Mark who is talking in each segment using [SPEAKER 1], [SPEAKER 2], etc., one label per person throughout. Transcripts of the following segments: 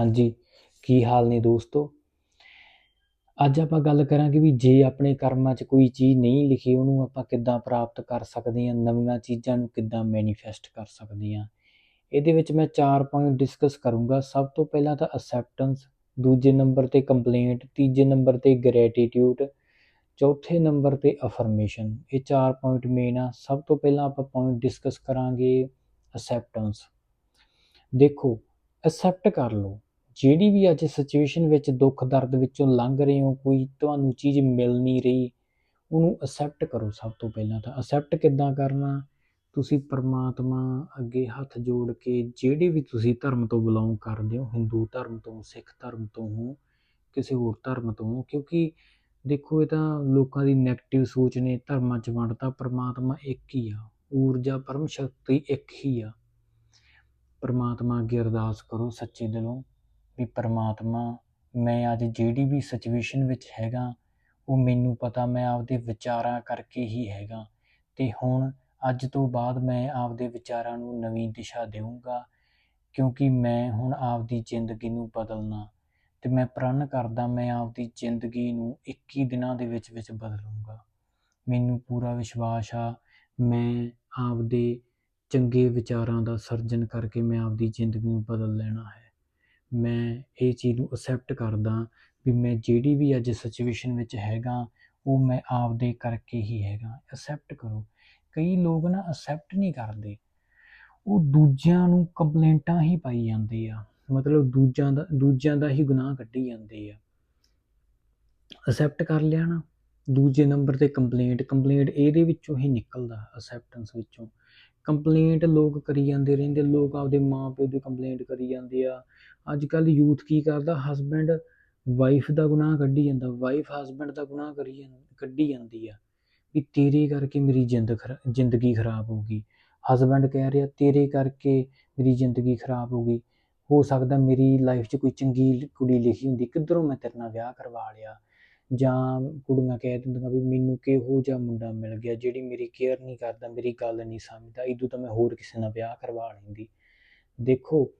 [SPEAKER 1] ਹਾਂਜੀ, ਕੀ ਹਾਲ ਨੇ ਦੋਸਤੋ? ਅੱਜ ਆਪਾਂ ਗੱਲ ਕਰਾਂਗੇ ਵੀ ਜੇ ਆਪਣੇ ਕਰਮਾਂ 'ਚ ਕੋਈ ਚੀਜ਼ ਨਹੀਂ ਲਿਖੀ, ਉਹਨੂੰ ਆਪਾਂ ਕਿੱਦਾਂ ਪ੍ਰਾਪਤ ਕਰ ਸਕਦੇ ਹਾਂ? ਨਵੀਆਂ ਚੀਜ਼ਾਂ ਨੂੰ ਕਿੱਦਾਂ ਮੈਨੀਫੈਸਟ ਕਰ ਸਕਦੇ ਹਾਂ? ਇਹਦੇ ਵਿੱਚ ਮੈਂ ਚਾਰ ਪੁਆਇੰਟ ਡਿਸਕਸ ਕਰੂੰਗਾ। ਸਭ ਤੋਂ ਪਹਿਲਾਂ ਤਾਂ ਅਸੈਪਟੈਂਸ ਦੂਜੇ ਨੰਬਰ ਤੇ ਕੰਪਲੇਂਟ ਤੀਜੇ ਨੰਬਰ ਤੇ ਗ੍ਰੈਟੀਟਿਊਡ ਚੌਥੇ ਨੰਬਰ ਤੇ ਅਫਰਮੇਸ਼ਨ ਇਹ ਚਾਰ ਪੁਆਇੰਟ ਮੇਨ ਆ। ਸਭ ਤੋਂ ਪਹਿਲਾਂ ਆਪਾਂ ਪੁਆਇੰਟ ਡਿਸਕਸ ਕਰਾਂਗੇ ਅਸੈਪਟੈਂਸ ਦੇਖੋ ਅਸੈਪਟ ਕਰ ਲਓ। ਜਿਹੜੀ ਵੀ ਅੱਜ ਸਿਚੁਏਸ਼ਨ ਵਿੱਚ ਦੁੱਖ ਦਰਦ ਵਿੱਚੋਂ ਲੰਘ ਰਹੇ ਹੋ, ਕੋਈ ਤੁਹਾਨੂੰ ਚੀਜ਼ ਮਿਲ ਨਹੀਂ ਰਹੀ, ਉਹਨੂੰ ਅਸੈਪਟ ਕਰੋ ਸਭ ਤੋਂ ਪਹਿਲਾਂ ਤਾਂ। ਅਸੈਪਟ ਕਿੱਦਾਂ ਕਰਨਾ? ਤੁਸੀਂ ਪਰਮਾਤਮਾ ਅੱਗੇ ਹੱਥ ਜੋੜ ਕੇ ਜਿਹੜੇ ਵੀ ਤੁਸੀਂ ਧਰਮ ਤੋਂ ਬਿਲੋਂਗ ਕਰਦੇ ਹੋ, ਹਿੰਦੂ ਧਰਮ ਤੋਂ, ਸਿੱਖ ਧਰਮ ਤੋਂ ਹੋ ਕਿਸੇ ਹੋਰ ਧਰਮ ਤੋਂ ਹੋ ਕਿਉਂਕਿ ਦੇਖੋ ਇਹ ਤਾਂ ਲੋਕਾਂ ਦੀ 네ਗੇਟਿਵ ਸੋਚ ਨੇ, ਧਰਮਾਂ 'ਚ ਵੰਡਤਾ ਪਰਮਾਤਮਾ ਇੱਕ ਹੀ ਆ, ਊਰਜਾ ਪਰਮ ਸ਼ਕਤੀ ਇੱਕ ਹੀ ਆ। ਪਰਮਾਤਮਾ ਅੱਗੇ ਅਰਦਾਸ ਕਰੋ ਸੱਚੇ ਦਿਲੋਂ। ਵੀ ਪਰਮਾਤਮਾ, ਮੈਂ ਅੱਜ ਜਿਹੜੀ ਵੀ ਸਿਚੁਏਸ਼ਨ ਵਿੱਚ ਹੈਗਾ, ਉਹ ਮੈਨੂੰ ਪਤਾ ਮੈਂ ਆਪਦੇ ਵਿਚਾਰਾਂ ਕਰਕੇ ਹੀ ਹੈਗਾ। ਤੇ ਹੁਣ ਅੱਜ ਤੋਂ ਬਾਅਦ ਮੈਂ ਆਪਦੇ ਵਿਚਾਰਾਂ ਨੂੰ ਨਵੀਂ ਦਿਸ਼ਾ ਦੇਵਾਂਗਾ ਕਿਉਂਕਿ ਮੈਂ ਹੁਣ ਆਪਦੀ ਜ਼ਿੰਦਗੀ ਨੂੰ ਬਦਲਣਾ। ਤੇ ਮੈਂ ਪ੍ਰਣ ਕਰਦਾ ਮੈਂ ਆਪਦੀ ਜ਼ਿੰਦਗੀ ਨੂੰ 21 ਦਿਨਾਂ ਦੇ ਵਿੱਚ ਵਿੱਚ ਬਦਲੂੰਗਾ। ਮੈਨੂੰ ਪੂਰਾ ਵਿਸ਼ਵਾਸ ਆ, ਮੈਂ ਆਪਦੇ ਚੰਗੇ ਵਿਚਾਰਾਂ ਦਾ ਸਰਜਨ ਕਰਕੇ ਮੈਂ ਆਪਦੀ ਜ਼ਿੰਦਗੀ ਨੂੰ ਬਦਲ ਲੈਣਾ ਹੈ। ਮੈਂ ਇਹ ਚੀਜ਼ ਨੂੰ ਅਸੈਪਟ ਕਰਦਾ ਵੀ ਮੈਂ ਜਿਹੜੀ ਵੀ ਅੱਜ ਸਿਚੁਏਸ਼ਨ ਵਿੱਚ ਹੈਗਾ, ਉਹ ਮੈਂ ਆਪਦੇ ਕਰਕੇ ਹੀ ਹੈਗਾ। ਅਸੈਪਟ ਕਰੋ। ਕਈ ਲੋਕ ਨਾ ਅਸੈਪਟ ਨਹੀਂ ਕਰਦੇ। ਉਹ ਦੂਜਿਆਂ ਨੂੰ ਕੰਪਲੇਂਟਾਂ ਹੀ ਪਾਈ ਜਾਂਦੇ ਆ। ਮਤਲਬ ਦੂਜਿਆਂ ਦਾ ਦੂਜਿਆਂ ਦਾ ਹੀ ਗੁਨਾਹ ਕੱਢੀ ਜਾਂਦੇ ਆ। ਅਸੈਪਟ ਕਰ ਲਿਆ ਨਾ। ਦੂਜੇ ਨੰਬਰ ਤੇ ਕੰਪਲੇਂਟ ਕੰਪਲੇਂਟ ਇਹਦੇ ਵਿੱਚੋਂ ਹੀ ਨਿਕਲਦਾ ਅਸੈਪਟੈਂਸ ਵਿੱਚੋਂ। ਕੰਪਲੇਂਟ ਲੋਕ ਕਰੀ ਜਾਂਦੇ ਰਹਿੰਦੇ। ਲੋਕ ਆਪਦੇ ਮਾਪਿਓ ਦੀ ਕੰਪਲੇਂਟ ਕਰੀ ਜਾਂਦੇ ਆ। ਅੱਜ ਕੱਲ ਯੂਥ ਕੀ ਕਰਦਾ? ਹਸਬੈਂਡ ਵਾਈਫ ਦਾ ਗੁਨਾਹ ਕੱਢੀ ਜਾਂਦਾ। ਵਾਈਫ ਹਸਬੈਂਡ ਦਾ ਗੁਨਾਹ ਕਰੀ ਜਾਂ- ਕੱਢੀ ਜਾਂਦੀ ਆ ਵੀ ਤੇਰੇ ਕਰਕੇ ਮੇਰੀ ਜਿੰਦ ਖਰਾ- ਜ਼ਿੰਦਗੀ ਖਰਾਬ ਹੋ ਗਈ। ਹਸਬੈਂਡ ਕਹਿ ਰਿਹਾ, ਤੇਰੇ ਕਰਕੇ ਮੇਰੀ ਜ਼ਿੰਦਗੀ ਖਰਾਬ ਹੋ ਗਈ। ਹੋ ਸਕਦਾ ਮੇਰੀ ਲਾਈਫ 'ਚ ਕੋਈ ਚੰਗੀ ਕੁੜੀ ਲਿਖੀ ਹੁੰਦੀ, ਕਿੱਧਰੋਂ ਮੈਂ ਤੇਰੇ ਨਾਲ ਵਿਆਹ ਕਰਵਾ ਲਿਆ? ਜਾਂ ਕੁੜੀਆਂ ਕਹਿ ਦਿੰਦੀਆਂ ਵੀ ਮੈਨੂੰ ਕਿਹੋ ਜਿਹਾ ਮੁੰਡਾ ਮਿਲ ਗਿਆ ਜਿਹੜੀ ਮੇਰੀ ਕੇਅਰ ਨਹੀਂ ਕਰਦਾ, ਮੇਰੀ ਗੱਲ ਨਹੀਂ ਸਮਝਦਾ ਇਦੋਂ ਤਾਂ ਮੈਂ ਹੋਰ ਕਿਸੇ ਨਾਲ ਵਿਆਹ ਕਰਵਾ ਲੈਂਦੀ। ਦੇਖੋ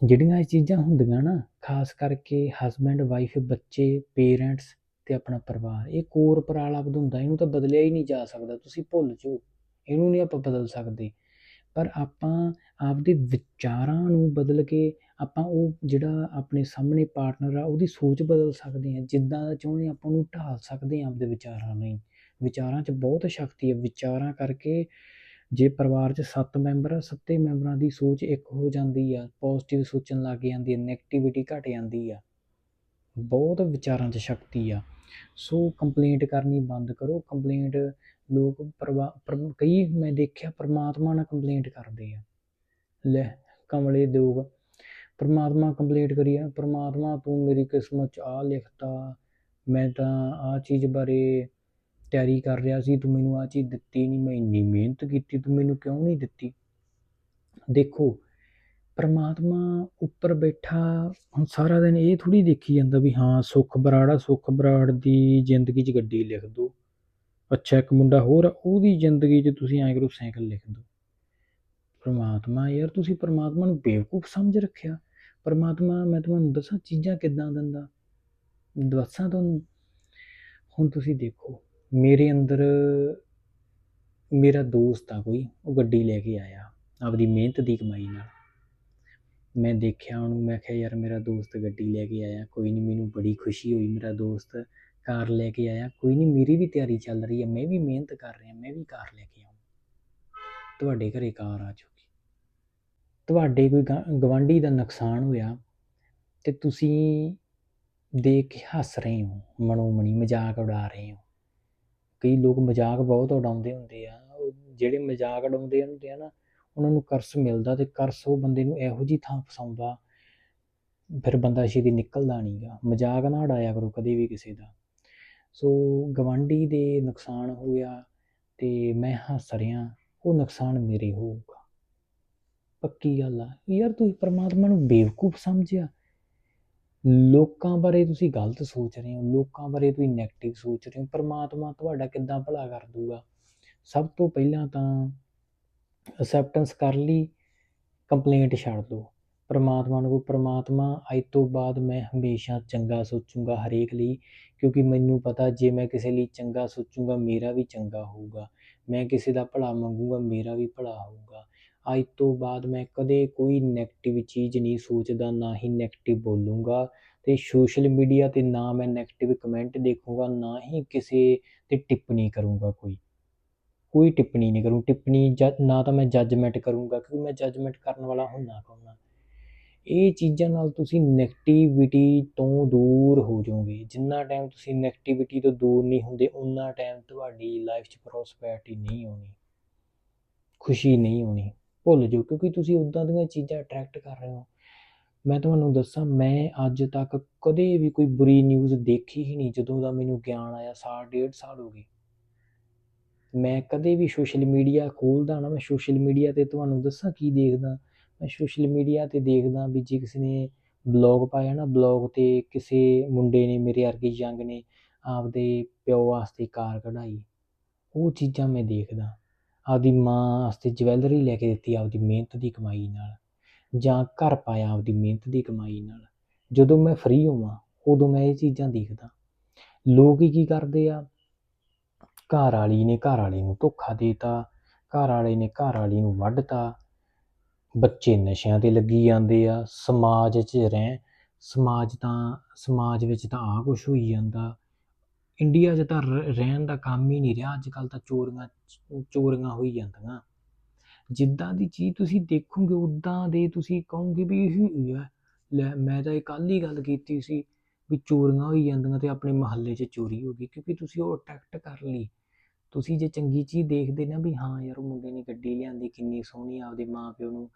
[SPEAKER 1] ਜਿਹੜੀਆਂ ਇਹ ਚੀਜ਼ਾਂ ਹੁੰਦੀਆਂ ਨਾ, ਖਾਸ ਕਰਕੇ ਹਸਬੈਂਡ ਵਾਈਫ ਬੱਚੇ ਪੇਰੈਂਟਸ ਤੇ ਆਪਣਾ ਪਰਿਵਾਰ, ਇਹ ਕੋਰ ਪਰਾਲਾ ਹੁੰਦਾ, ਇਹਨੂੰ ਤਾਂ ਬਦਲਿਆ ਹੀ ਨਹੀਂ ਜਾ ਸਕਦਾ, ਤੁਸੀਂ ਭੁੱਲ ਜਾਓ, ਇਹਨੂੰ ਨਹੀਂ ਆਪਾਂ ਬਦਲ ਸਕਦੇ। ਪਰ ਆਪਾਂ ਆਪਦੇ ਵਿਚਾਰਾਂ ਨੂੰ ਬਦਲ ਕੇ ਆਪਾਂ ਉਹ ਜਿਹੜਾ ਆਪਣੇ ਸਾਹਮਣੇ ਪਾਰਟਨਰ ਆ, ਉਹਦੀ ਸੋਚ ਬਦਲ ਸਕਦੇ ਹਾਂ, ਜਿੱਦਾਂ ਦਾ ਚਾਹੁੰਦੇ ਹਾਂ ਆਪਾਂ ਉਹਨੂੰ ਢਾਲ ਸਕਦੇ ਹਾਂ ਆਪਦੇ ਵਿਚਾਰਾਂ ਨੂੰ ਵਿਚਾਰਾਂ 'ਚ ਬਹੁਤ ਸ਼ਕਤੀ ਹੈ, ਵਿਚਾਰਾਂ ਕਰਕੇ ਜੇ ਪਰਿਵਾਰ 'ਚ 7 ਮੈਂਬਰ ਆ, ਸੱਤੇ ਮੈਂਬਰਾਂ ਦੀ ਸੋਚ ਇੱਕ ਹੋ ਜਾਂਦੀ ਆ ਪੋਜ਼ਿਟਿਵ ਸੋਚਣ ਲੱਗ ਜਾਂਦੀ ਆ ਨੈਗੇਟਿਵਿਟੀ ਘਟ ਜਾਂਦੀ ਆ। ਬਹੁਤ ਵਿਚਾਰਾਂ 'ਚ ਸ਼ਕਤੀ ਆ। ਸੋ ਕੰਪਲੇਂਟ ਕਰਨੀ ਬੰਦ ਕਰੋ। ਕੰਪਲੇਂਟ ਲੋਕ ਪਰਵਾ, ਪਰ- ਕਈ ਮੈਂ ਦੇਖਿਆ ਪਰਮਾਤਮਾ ਨਾਲ ਕੰਪਲੇਂਟ ਕਰਦੇ ਆ। ਲੈ, ਕਮਲੇ ਲੋਕ ਪਰਮਾਤਮਾ ਕੰਪਲੇਂਟ ਕਰੀ ਪਰਮਾਤਮਾ ਤੂੰ ਮੇਰੀ ਕਿਸਮਤ 'ਚ ਆ ਲਿਖਤਾ, ਮੈਂ ਤਾਂ ਆ ਚੀਜ਼ ਬਾਰੇ ਤਿਆਰੀ ਕਰ ਰਿਹਾ ਸੀ ਤੂੰ ਮੈਨੂੰ ਆ ਚੀਜ਼ ਦਿੱਤੀ ਨਹੀਂ ਮੈਂ ਇੰਨੀ ਮਿਹਨਤ ਕੀਤੀ ਤੂੰ ਮੈਨੂੰ ਕਿਉਂ ਨਹੀਂ ਦਿੱਤੀ? ਦੇਖੋ ਪਰਮਾਤਮਾ ਉੱਪਰ ਬੈਠਾ ਹੁਣ ਸਾਰਾ ਦਿਨ ਇਹ ਥੋੜੀ ਦੇਖੀ ਜਾਂਦਾ ਵੀ ਹਾਂ ਸੁੱਖ ਬਰਾੜ ਆ ਸੁੱਖ ਬਰਾੜ ਦੀ ਜ਼ਿੰਦਗੀ 'ਚ ਗੱਡੀ ਲਿਖ ਦੋ। ਅੱਛਾ ਇੱਕ ਮੁੰਡਾ ਹੋਰ ਆ, ਉਹਦੀ ਜ਼ਿੰਦਗੀ 'ਚ ਤੁਸੀਂ ਐਂ ਕਰੋ ਸਾਈਕਲ ਲਿਖ ਦੋ। ਪਰਮਾਤਮਾ ਯਾਰ ਤੁਸੀਂ ਪਰਮਾਤਮਾ ਨੂੰ ਬੇਵਕੂਫ ਸਮਝ ਰੱਖਿਆ। ਪਰਮਾਤਮਾ ਮੈਂ ਤੁਹਾਨੂੰ ਦੱਸਾਂ ਚੀਜ਼ਾਂ ਕਿੱਦਾਂ ਦਿੰਦਾ। ਦੱਸਾਂ ਤੁਹਾਨੂੰ। ਹੁਣ ਤੁਸੀਂ ਦੇਖੋ ਮੇਰੇ ਅੰਦਰ, ਮੇਰਾ ਦੋਸਤ ਆ ਕੋਈ, ਉਹ ਗੱਡੀ ਲੈ ਕੇ ਆਇਆ, ਆਪਦੀ ਮਿਹਨਤ ਦੀ ਕਮਾਈ ਨਾਲ। ਮੈਂ ਦੇਖਿਆ ਉਹਨੂੰ, ਮੈਂ ਕਿਹਾ, ਯਾਰ, ਮੇਰਾ ਦੋਸਤ ਗੱਡੀ ਲੈ ਕੇ ਆਇਆ, ਕੋਈ ਨਹੀਂ ਮੈਨੂੰ ਬੜੀ ਖੁਸ਼ੀ ਹੋਈ, ਮੇਰਾ ਦੋਸਤ ਕਾਰ ਲੈ ਕੇ ਆਇਆ, ਕੋਈ ਨਹੀਂ ਮੇਰੀ ਵੀ ਤਿਆਰੀ ਚੱਲ ਰਹੀ ਹੈ ਮੈਂ ਵੀ ਮਿਹਨਤ ਕਰ ਰਿਹਾ, ਮੈਂ ਵੀ ਕਾਰ ਲੈ ਕੇ ਆਉਂ ਤੁਹਾਡੇ ਘਰੇ ਕਾਰ ਆ ਚੁੱਕੀ। ਤੁਹਾਡੇ ਕੋਈ ਗਵਾਂਢੀ ਦਾ ਨੁਕਸਾਨ ਹੋਇਆ ਤੇ ਤੁਸੀਂ ਦੇਖ ਕੇ ਹੱਸ ਰਹੇ ਹੋ ਮਨੋਮਣੀ ਮਜ਼ਾਕ ਉਡਾ ਰਹੇ ਹੋ। ਕਈ ਲੋਕ ਮਜ਼ਾਕ ਬਹੁਤ ਉਡਾਉਂਦੇ ਹੁੰਦੇ ਆ, ਉਹ ਜਿਹੜੇ ਮਜ਼ਾਕ ਉਡਾਉਂਦੇ ਹੁੰਦੇ ਆ ਨਾ, ਉਹਨਾਂ ਨੂੰ ਕਰਸ ਮਿਲਦਾ ਤੇ ਕਰਸ ਉਹ ਬੰਦੇ ਨੂੰ ਇਹੋ ਜੀ ਥਾਂ ਫਸਾਉਂਦਾ, ਫਿਰ ਬੰਦਾ ਛੇਤੀ ਨਿਕਲਦਾ ਨਹੀਂਗਾ ਮਜ਼ਾਕ ਨਾ ਉਡਾਇਆ ਕਰੋ ਕਦੇ ਵੀ ਕਿਸੇ ਦਾ। ਸੋ ਗਵਾਂਢੀ ਦੇ ਨੁਕਸਾਨ ਹੋਇਆ ਤੇ ਮੈਂ ਹੱਸ ਰਿਹਾ, ਉਹ ਨੁਕਸਾਨ ਮੇਰੇ ਹੋਊਗਾ। ਪੱਕੀ ਗੱਲ ਆ, ਯਾਰ ਤੁਸੀਂ ਪਰਮਾਤਮਾ ਨੂੰ ਬੇਵਕੂਫ ਸਮਝਿਆ? ਲੋਕਾਂ ਬਾਰੇ ਤੁਸੀਂ ਗਲਤ ਸੋਚ ਰਹੇ ਹੋ, ਲੋਕਾਂ ਬਾਰੇ ਤੁਸੀਂ 네ਗੇਟਿਵ ਸੋਚ ਰਹੇ ਹੋ, ਪਰਮਾਤਮਾ ਤੁਹਾਡਾ ਕਿੱਦਾਂ ਭਲਾ ਕਰ ਦੂਗਾ? ਸਭ ਤੋਂ ਪਹਿਲਾਂ ਤਾਂ ਅਸੈਪਟੈਂਸ ਕਰ ਲਈ ਕੰਪਲੇਂਟ ਛੱਡ ਦਿਓ ਪਰਮਾਤਮਾ ਨੂੰ ਪਰਮਾਤਮਾ, ਅੱਜ ਤੋਂ ਬਾਅਦ ਮੈਂ ਹਮੇਸ਼ਾ ਚੰਗਾ ਸੋਚੂੰਗਾ ਹਰੇਕ ਲਈ, ਕਿਉਂਕਿ ਮੈਨੂੰ ਪਤਾ ਜੇ ਮੈਂ ਕਿਸੇ ਲਈ ਚੰਗਾ ਸੋਚੂੰਗਾ, ਮੇਰਾ ਵੀ ਚੰਗਾ ਹੋਊਗਾ। ਮੈਂ ਕਿਸੇ ਦਾ ਭਲਾ ਮੰਗੂੰਗਾ, ਮੇਰਾ ਵੀ ਭਲਾ ਹੋਊਗਾ। ਅੱਜ ਤੋਂ ਬਾਅਦ ਮੈਂ ਕਦੇ ਕੋਈ ਨੈਗੇਟਿਵ ਚੀਜ਼ ਨਹੀਂ ਸੋਚਦਾ, ਨਾ ਹੀ ਨੈਗੇਟਿਵ ਬੋਲੂੰਗਾ ਅਤੇ ਸੋਸ਼ਲ ਮੀਡੀਆ ਤੇ ਨਾ ਮੈਂ ਨੈਗੇਟਿਵ ਕਮੈਂਟ ਦੇਖੂੰਗਾ, ਨਾ ਹੀ ਕਿਸੇ ਤੇ ਟਿੱਪਣੀ ਕਰੂੰਗਾ ਕੋਈ। ਕੋਈ ਟਿੱਪਣੀ ਨਹੀਂ ਕਰੂੰ, ਟਿੱਪਣੀ ਜ, ਨਾ ਤਾਂ ਮੈਂ ਜੱਜਮੈਂਟ ਕਰੂੰਗਾ ਕਿਉਂਕਿ ਮੈਂ ਜੱਜਮੈਂਟ ਕਰਨ ਵਾਲਾ ਹੁੰਦਾ ਕੌਣ ਇਹ ਚੀਜ਼ਾਂ ਨਾਲ ਤੁਸੀਂ ਨੈਗੇਟਿਵਿਟੀ ਤੋਂ ਦੂਰ ਹੋ ਜਾਓਗੇ। ਜਿੰਨਾ ਟਾਈਮ ਤੁਸੀਂ ਨੈਗੇਟਿਵਿਟੀ ਤੋਂ ਦੂਰ ਨਹੀਂ ਹੁੰਦੇ ਉਨਾ ਟਾਈਮ ਤੁਹਾਡੀ ਲਾਈਫ 'ਚ ਪ੍ਰੋਸਪੈਰਿਟੀ ਨਹੀਂ ਆਉਣੀ। ਖੁਸ਼ੀ ਨਹੀਂ ਆਉਣੀ। ਭੁੱਲ ਜਾਓ, ਕਿਉਂਕਿ ਤੁਸੀਂ ਉੱਦਾਂ ਦੀਆਂ ਚੀਜ਼ਾਂ ਅਟਰੈਕਟ ਕਰ ਰਹੇ ਹੋ। ਮੈਂ ਤੁਹਾਨੂੰ ਦੱਸਾਂ, ਮੈਂ ਅੱਜ ਤੱਕ ਕਦੇ ਵੀ ਕੋਈ ਬੁਰੀ ਨਿਊਜ਼ ਦੇਖੀ ਹੀ ਨਹੀਂ, ਜਦੋਂ ਦਾ ਮੈਨੂੰ ਗਿਆਨ ਆਇਆ, ਸਾਲ, ਡੇਢ ਸਾਲ ਹੋ ਗਏ। ਮੈਂ ਕਦੇ ਵੀ ਸੋਸ਼ਲ ਮੀਡੀਆ ਖੋਲਦਾ ਨਾ, ਮੈਂ ਸੋਸ਼ਲ ਮੀਡੀਆ 'ਤੇ ਤੁਹਾਨੂੰ ਦੱਸਾਂ ਕੀ ਦੇਖਦਾ। ਮੈਂ ਸੋਸ਼ਲ ਮੀਡੀਆ 'ਤੇ ਦੇਖਦਾ ਵੀ ਜੇ ਕਿਸੇ ਨੇ ਬਲੌਗ ਪਾਇਆ ਨਾ ਬਲੌਗ 'ਤੇ ਕਿਸੇ ਮੁੰਡੇ ਨੇ ਮੇਰੇ ਵਰਗੇ ਯੰਗ ਨੇ ਆਪਦੇ ਪਿਓ ਵਾਸਤੇ ਕਾਰ ਕਢਾਈ, ਉਹ ਚੀਜ਼ਾਂ ਮੈਂ ਦੇਖਦਾ। ਆਪਦੀ ਮਾਂ ਵਾਸਤੇ ਜਵੈਲਰੀ ਲੈ ਕੇ ਦਿੱਤੀ ਆਪਦੀ ਮਿਹਨਤ ਦੀ ਕਮਾਈ ਨਾਲ, ਜਾਂ ਘਰ ਪਾਇਆ ਆਪਦੀ ਮਿਹਨਤ ਦੀ ਕਮਾਈ ਨਾਲ। ਜਦੋਂ ਮੈਂ ਫ੍ਰੀ ਹੋਵਾਂ, ਉਦੋਂ ਮੈਂ ਇਹ ਚੀਜ਼ਾਂ ਦੇਖਦਾ। ਲੋਕ ਹੀ ਕੀ ਕਰਦੇ ਆ? ਘਰ ਵਾਲੀ ਨੇ ਘਰ ਵਾਲੇ ਨੂੰ ਧੋਖਾ ਦੇਤਾ, ਘਰ ਵਾਲੇ ਨੇ ਘਰ ਵਾਲੀ ਨੂੰ ਵੱਢਤਾ। ਬੱਚੇ ਨਸ਼ਿਆਂ ਤੇ ਲੱਗੀ ਜਾਂਦੇ ਆ। ਸਮਾਜ 'ਚ ਰਹਿ, ਸਮਾਜ ਤਾਂ, ਸਮਾਜ ਵਿੱਚ ਤਾਂ ਆ ਕੁਛ ਹੋਈ ਜਾਂਦਾ। ਇੰਡੀਆ 'ਚ ਤਾਂ ਰ- ਰਹਿਣ ਦਾ ਕੰਮ ਹੀ ਨਹੀਂ ਰਿਹਾ। ਅੱਜ ਕੱਲ੍ਹ ਤਾਂ ਚੋਰੀਆਂ ਚੋਰੀਆਂ ਹੋਈ ਜਾਂਦੀਆਂ। ਜਿੱਦਾਂ ਦੀ ਚੀਜ਼ ਤੁਸੀਂ ਦੇਖੋਗੇ, ਉੱਦਾਂ ਦੇ ਤੁਸੀਂ ਕਹੋਗੇ ਵੀ ਇਹੀ ਹੈ। ਲੈ, ਮੈਂ ਤਾਂ ਇਹ ਕੱਲ੍ਹ ਹੀ ਗੱਲ ਕੀਤੀ ਸੀ ਵੀ ਚੋਰੀਆਂ ਹੋਈ ਜਾਂਦੀਆਂ ਤੇ ਆਪਣੇ ਮਹੱਲੇ 'ਚ ਚੋਰੀ ਹੋ ਗਈ, ਕਿਉਂਕਿ ਤੁਸੀਂ ਉਹ ਅਟਰੈਕਟ ਕਰ ਲਈ। ਤੁਸੀਂ ਜੇ ਚੰਗੀ ਚੀਜ਼ ਦੇਖਦੇ ਨਾ ਵੀ ਹਾਂ ਯਾਰ ਮੁੰਡੇ ਨੇ ਗੱਡੀ ਲਿਆਂਦੀ, ਕਿੰਨੀ ਸੋਹਣੀ ਆਪਦੇ ਮਾਂ ਪਿਓ ਨੂੰ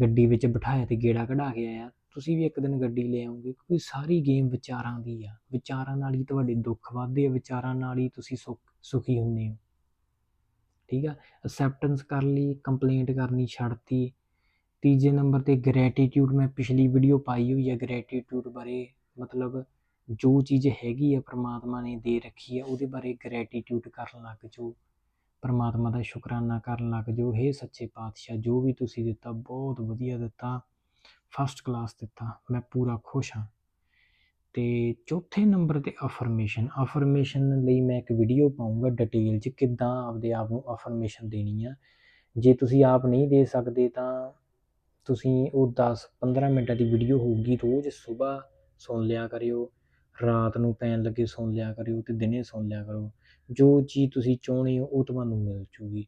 [SPEAKER 1] ਗੱਡੀ ਵਿੱਚ ਬਿਠਾਇਆ ਤੇ ਗੇੜਾ ਕਢਾ ਕੇ ਆਇਆ। ਤੁਸੀਂ ਵੀ ਇੱਕ ਦਿਨ ਗੱਡੀ ਲੈ ਆਓਗੇ, ਕਿਉਂਕਿ ਸਾਰੀ ਗੇਮ ਵਿਚਾਰਾਂ ਦੀ ਆ। ਵਿਚਾਰਾਂ ਨਾਲ ਹੀ ਤੁਹਾਡੇ ਦੁੱਖ ਵੱਧਦੇ ਆ, ਵਿਚਾਰਾਂ ਨਾਲ ਹੀ ਤੁਸੀਂ ਸੁੱਖ, ਸੁਖੀ ਹੁੰਦੇ ਹੋ। ਠੀਕ ਆ? ਅਸੈਪਟੈਂਸ ਕਰ ਲਈ ਕੰਪਲੇਂਟ ਕਰਨੀ ਛੱਡਤੀ ਤੀਜੇ ਨੰਬਰ ਤੇ ਗ੍ਰੈਟੀਟਿਊਡ ਮੈਂ ਪਿਛਲੀ ਵੀਡੀਓ ਪਾਈ ਹੋਈ ਹੈ ਗ੍ਰੈਟੀਟਿਊਡ ਬਾਰੇ। ਮਤਲਬ ਜੋ ਚੀਜ਼ ਹੈਗੀ ਆ ਪ੍ਰਮਾਤਮਾ ਨੇ ਦੇ ਰੱਖੀ ਆ, ਉਹਦੇ ਬਾਰੇ ਗ੍ਰੈਟੀਟਿਊਡ ਕਰਨ ਲੱਗ ਜਾਓ। ਪ੍ਰਮਾਤਮਾ ਦਾ ਸ਼ੁਕਰਾਨਾ ਕਰਨ ਲੱਗ ਜਾਓ। ਹੇ ਸੱਚੇ ਪਾਤਸ਼ਾਹ, ਜੋ ਵੀ ਤੁਸੀਂ ਦਿੱਤਾ, ਬਹੁਤ ਵਧੀਆ ਦਿੱਤਾ। ਫਸਟ ਕਲਾਸ ਦਿੱਤਾ, ਮੈਂ ਪੂਰਾ ਖੁਸ਼ ਹਾਂ। ਤੇ ਚੌਥੇ ਨੰਬਰ ਤੇ ਅਫਰਮੇਸ਼ਨ ਅਫਰਮੇਸ਼ਨ ਲਈ ਮੈਂ ਇੱਕ ਵੀਡੀਓ ਪਾਉਂਗਾ ਡਿਟੇਲ 'ਚ ਕਿੱਦਾਂ ਆਪਦੇ ਆਪ ਨੂੰ ਅਫਰਮੇਸ਼ਨ ਦੇਣੀ ਆ। ਜੇ ਤੁਸੀਂ ਆਪ ਨਹੀਂ ਦੇ ਸਕਦੇ ਤਾਂ ਤੁਸੀਂ ਉਹ 10 15 ਮਿੰਟਾਂ ਦੀ ਵੀਡੀਓ ਹੋਊਗੀ ਰੋਜ਼ ਸਵੇਰ ਸੁਣ ਲਿਆ ਕਰਿਓ, ਰਾਤ ਨੂੰ ਪੈਣ ਲੱਗੇ ਸੁਣ ਲਿਆ ਕਰਿਓ ਤੇ ਦਿਨੇ ਸੁਣ ਲਿਆ ਕਰੋ। ਜੋ ਚੀਜ਼ ਤੁਸੀਂ ਚਾਹੁੰਦੇ ਹੋ ਉਹ ਤੁਹਾਨੂੰ ਮਿਲ ਜੂਗੀ।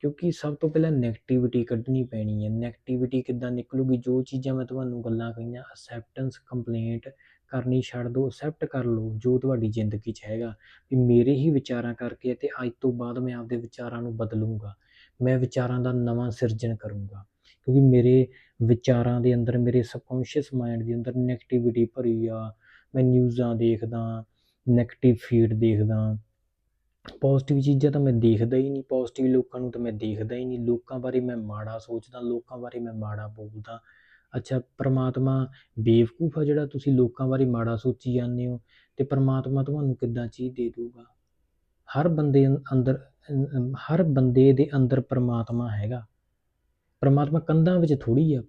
[SPEAKER 1] ਕਿਉਂਕਿ ਸਭ ਤੋਂ ਪਹਿਲਾਂ ਨੈਗੇਟਿਵਿਟੀ ਕੱਢਣੀ ਪੈਣੀ ਹੈ। ਨੈਗੇਟਿਵਿਟੀ ਕਿੱਦਾਂ ਨਿਕਲੂਗੀ? ਜੋ ਚੀਜ਼ਾਂ ਮੈਂ ਤੁਹਾਨੂੰ ਗੱਲਾਂ ਕਹੀਆਂ ਅਸੈਪਟੈਂਸ ਕੰਪਲੇਂਟ ਕਰਨੀ ਛੱਡ ਦਿਓ ਅਸੈਪਟ ਕਰ ਲਓ, ਜੋ ਤੁਹਾਡੀ ਜ਼ਿੰਦਗੀ 'ਚ ਹੈਗਾ। ਵੀ ਮੇਰੇ ਹੀ ਵਿਚਾਰਾਂ ਕਰਕੇ ਤੇ ਅੱਜ ਤੋਂ ਬਾਅਦ ਮੈਂ ਆਪਦੇ ਵਿਚਾਰਾਂ ਨੂੰ ਬਦਲੂੰਗਾ। ਮੈਂ ਵਿਚਾਰਾਂ ਦਾ ਨਵਾਂ ਸਿਰਜਣ ਕਰੂੰਗਾ। ਕਿਉਂਕਿ ਮੇਰੇ ਵਿਚਾਰਾਂ ਦੇ ਅੰਦਰ, ਮੇਰੇ ਸਬਕੌਂਸ਼ੀਅਸ ਮਾਈਂਡ ਦੇ ਅੰਦਰ ਨੈਗੇਟਿਵਿਟੀ ਭਰੀ ਆ। ਮੈਂ ਨਿਊਜ਼ਾਂ ਦੇਖਦਾ ਨੈਗੇਟਿਵ ਫੀਡ ਦੇਖਦਾ। ਪੋਜ਼ੀਟਿਵ ਚੀਜ਼ਾਂ ਤਾਂ ਮੈਂ ਦੇਖਦਾ ਹੀ ਨਹੀਂ ਪੋਜ਼ੀਟਿਵ ਲੋਕਾਂ ਨੂੰ ਤਾਂ ਮੈਂ ਦੇਖਦਾ ਹੀ ਨਹੀਂ। ਲੋਕਾਂ ਬਾਰੇ ਮੈਂ ਮਾੜਾ ਸੋਚਦਾ, ਲੋਕਾਂ ਬਾਰੇ ਮੈਂ ਮਾੜਾ ਬੋਲਦਾ। ਅੱਛਾ, ਪ੍ਰਮਾਤਮਾ ਬੇਵਕੂਫ ਆ ਜਿਹੜਾ ਤੁਸੀਂ ਲੋਕਾਂ ਬਾਰੇ ਮਾੜਾ ਸੋਚੀ ਜਾਂਦੇ ਹੋ ਤੇ ਪ੍ਰਮਾਤਮਾ ਤੁਹਾਨੂੰ ਕਿੱਦਾਂ ਚੀਜ਼ ਦੇ ਦੂਗਾ ਹਰ ਬੰਦੇ ਅੰਦਰ ਹਰ ਬੰਦੇ ਦੇ ਅੰਦਰ ਪ੍ਰਮਾਤਮਾ ਹੈਗਾ। ਪ੍ਰਮਾਤਮਾ ਕੰਧਾਂ ਵਿੱਚ ਥੋੜੀ ਆ।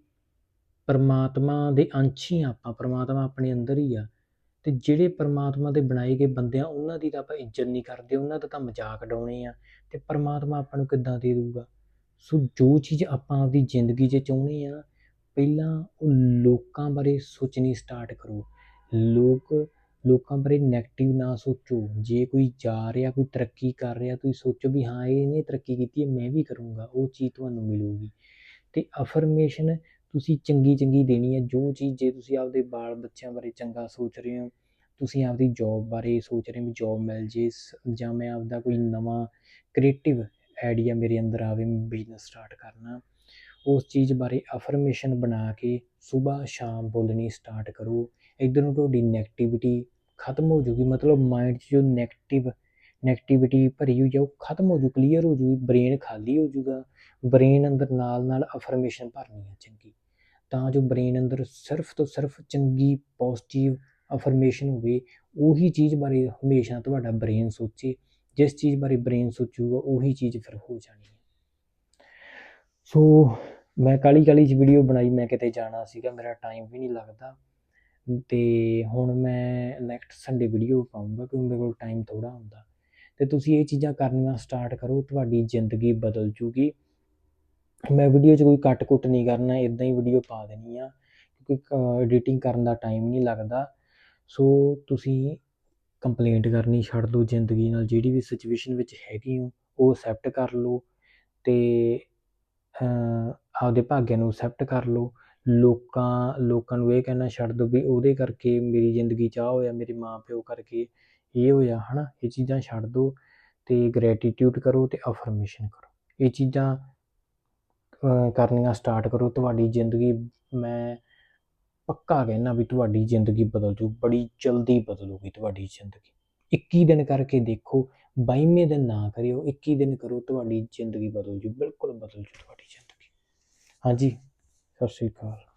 [SPEAKER 1] ਪ੍ਰਮਾਤਮਾ ਦੇ ਅੰਸ਼ ਹੀ ਆ ਆਪਾਂ, ਪ੍ਰਮਾਤਮਾ ਆਪਣੇ ਅੰਦਰ ਹੀ ਆ। ਤੇ ਜਿਹੜੇ ਪਰਮਾਤਮਾ ਦੇ ਬਣਾਏ ਗਏ ਬੰਦੇ ਆ, ਉਹਨਾਂ ਦੀ ਤਾਂ ਆਪਾਂ ਇੱਜ਼ਤ ਨਹੀਂ ਕਰਦੇ, ਉਹਨਾਂ ਦਾ ਤਾਂ ਮਜ਼ਾਕ ਉਡਾਉਣੇ ਆ, ਤੇ ਪਰਮਾਤਮਾ ਆਪਾਂ ਨੂੰ ਕਿੱਦਾਂ ਦੇ ਦੂਗਾ ਸੋ ਜੋ ਚੀਜ਼ ਆਪਾਂ ਆਪਦੀ ਜ਼ਿੰਦਗੀ 'ਚ ਚਾਹੁੰਦੇ ਆ, ਪਹਿਲਾਂ ਉਹ ਲੋਕਾਂ ਬਾਰੇ ਸੋਚਣੀ ਸਟਾਰਟ ਕਰੋ। ਲੋਕ, ਲੋਕਾਂ ਬਾਰੇ ਨੈਗੇਟਿਵ ਨਾ ਸੋਚੋ। ਜੇ ਕੋਈ ਜਾ ਰਿਹਾ, ਕੋਈ ਤਰੱਕੀ ਕਰ ਰਿਹਾ, ਤੁਸੀਂ ਸੋਚੋ ਵੀ ਹਾਂ, ਇਹਨੇ ਤਰੱਕੀ ਕੀਤੀ ਹੈ, ਮੈਂ ਵੀ ਕਰੂੰਗਾ, ਉਹ ਚੀਜ਼ ਤੁਹਾਨੂੰ ਮਿਲੂਗੀ। ਤੇ ਅਫਰਮੇਸ਼ਨ ਤੁਸੀਂ ਚੰਗੀ ਚੰਗੀ ਦੇਣੀ ਹੈ, ਜੋ ਚੀਜ਼ ਜੇ ਤੁਸੀਂ ਆਪਦੇ ਬਾਲ ਬੱਚਿਆਂ ਬਾਰੇ ਚੰਗਾ ਸੋਚ ਰਹੇ ਹੋ, ਤੁਸੀਂ ਆਪਦੀ ਜੌਬ ਬਾਰੇ ਸੋਚ ਰਹੇ ਹੋ ਵੀ ਜੌਬ ਮਿਲ ਜੇ, ਸ- ਜਾਂ ਮੈਂ ਆਪਦਾ ਕੋਈ ਨਵਾਂ ਕ੍ਰੀਏਟਿਵ ਆਈਡੀਆ ਮੇਰੇ ਅੰਦਰ ਆਵੇ, ਮੈਂ ਬਿਜ਼ਨਸ ਸਟਾਰਟ ਕਰਨਾ, ਉਸ ਚੀਜ਼ ਬਾਰੇ ਅਫਰਮੇਸ਼ਨ ਬਣਾ ਕੇ ਸਵੇਰ ਸ਼ਾਮ ਬੋਲਣੀ ਸਟਾਰਟ ਕਰੋ। ਇੱਧਰ ਨੂੰ ਤੁਹਾਡੀ ਨੈਗੇਟਿਵਿਟੀ ਖਤਮ ਹੋ ਜੂਗੀ ਮਤਲਬ ਮਾਈਂਡ 'ਚ ਜੋ ਨੈਗੇਟਿਵ ਨੈਗੇਟਿਵਿਟੀ ਭਰੀ ਹੋਈ ਆ, ਉਹ ਖਤਮ ਹੋ ਜੂ ਕਲੀਅਰ ਹੋ ਜੂਗੀ ਬ੍ਰੇਨ ਖਾਲੀ ਹੋ ਜੂਗਾ ਬ੍ਰੇਨ ਅੰਦਰ ਨਾਲ ਨਾਲ ਅਫਰਮੇਸ਼ਨ ਭਰਨੀ ਹੈ ਚੰਗੀ। ਤਾਂ ਜੋ ਬ੍ਰੇਨ ਅੰਦਰ ਸਿਰਫ ਤੋਂ ਸਿਰਫ ਚੰਗੀ ਪੋਜ਼ਿਟਿਵ ਅਫਰਮੇਸ਼ਨ ਹੋਵੇ, ਉਹੀ ਚੀਜ਼ ਬਾਰੇ ਹਮੇਸ਼ਾ ਤੁਹਾਡਾ ਬ੍ਰੇਨ ਸੋਚੇ, ਜਿਸ ਚੀਜ਼ ਬਾਰੇ ਬ੍ਰੇਨ ਸੋਚੂਗਾ, ਉਹੀ ਚੀਜ਼ ਫਿਰ ਹੋ ਜਾਣੀ ਹੈ। ਸੋ ਮੈਂ ਕਾਹਲੀ ਕਾਹਲੀ 'ਚ ਵੀਡੀਓ ਬਣਾਈ, ਮੈਂ ਕਿਤੇ ਜਾਣਾ ਸੀਗਾ, ਮੇਰਾ ਟਾਈਮ ਵੀ ਨਹੀਂ ਲੱਗਦਾ। ਤੇ ਹੁਣ ਮੈਂ ਨੈਕਸਟ ਸੰਡੇ ਵੀਡੀਓ ਪਾਉਂਗਾ ਕਿਉਂਕਿ ਮੇਰੇ ਕੋਲ ਟਾਈਮ ਥੋੜ੍ਹਾ ਹੁੰਦਾ। ਤੇ ਤੁਸੀਂ ਇਹ ਚੀਜ਼ਾਂ ਕਰਨੀਆਂ ਸਟਾਰਟ ਕਰੋ, ਤੁਹਾਡੀ ਜ਼ਿੰਦਗੀ ਬਦਲ ਜੂਗੀ। ਮੈਂ ਵੀਡੀਓ 'ਚ ਕੋਈ ਕੱਟ ਕੁੱਟ ਨਹੀਂ ਕਰਨਾ ਇਦਾਂ ਹੀ ਵੀਡੀਓ ਪਾ ਦੇਣੀ ਆ, ਕਿਉਂਕਿ ਐਡੀਟਿੰਗ ਕਰਨ ਦਾ ਟਾਈਮ ਨਹੀਂ ਲੱਗਦਾ। ਸੋ ਤੁਸੀਂ ਕੰਪਲੇਂਟ ਕਰਨੀ ਛੱਡ ਦਿਓ ਜ਼ਿੰਦਗੀ ਨਾਲ, ਜਿਹੜੀ ਵੀ ਸਿਚੁਏਸ਼ਨ ਵਿੱਚ ਹੈਗੇ ਹੋ, ਉਹ ਅਸੈਪਟ ਕਰ ਲਓ ਤੇ ਆਪਦੇ ਭਾਗਿਆਂ ਨੂੰ ਅਸੈਪਟ ਕਰ ਲਓ। ਲੋਕਾਂ ਲੋਕਾਂ ਨੂੰ ਇਹ ਕਹਿਣਾ ਛੱਡ ਦਿਓ ਵੀ ਉਹਦੇ ਕਰਕੇ ਮੇਰੀ ਜ਼ਿੰਦਗੀ 'ਚ ਆਹ ਹੋਇਆ, ਮੇਰੇ ਮਾਂ ਪਿਓ ਕਰਕੇ ਇਹ ਹੋਇਆ, ਹਨਾ? ਇਹ ਚੀਜ਼ਾਂ ਛੱਡ ਦਿਓ ਤੇ ਗ੍ਰੈਟੀਟਿਊਡ ਕਰੋ ਤੇ ਅਫਰਮੇਸ਼ਨ ਕਰੋ। ਇਹ ਚੀਜ਼ਾਂ ਕਰਨੀਆਂ ਸਟਾਰਟ ਕਰੋ, ਤੁਹਾਡੀ ਜ਼ਿੰਦਗੀ ਮੈਂ ਪੱਕਾ ਕਹਿਣਾ ਵੀ ਤੁਹਾਡੀ ਜ਼ਿੰਦਗੀ ਬਦਲ ਜੂ, ਬੜੀ ਜਲਦੀ ਬਦਲੂਗੀ ਤੁਹਾਡੀ ਜ਼ਿੰਦਗੀ। 21 ਦਿਨ ਕਰਕੇ ਦੇਖੋ 22ਵੇਂ ਦਿਨ ਨਾ ਕਰਿਓ 21 ਦਿਨ ਕਰੋ, ਤੁਹਾਡੀ ਜ਼ਿੰਦਗੀ ਬਦਲ ਜੂ, ਬਿਲਕੁਲ ਬਦਲ ਜੂ ਤੁਹਾਡੀ ਜ਼ਿੰਦਗੀ। ਹਾਂਜੀ, ਸਤਿ ਸ਼੍ਰੀ ਅਕਾਲ।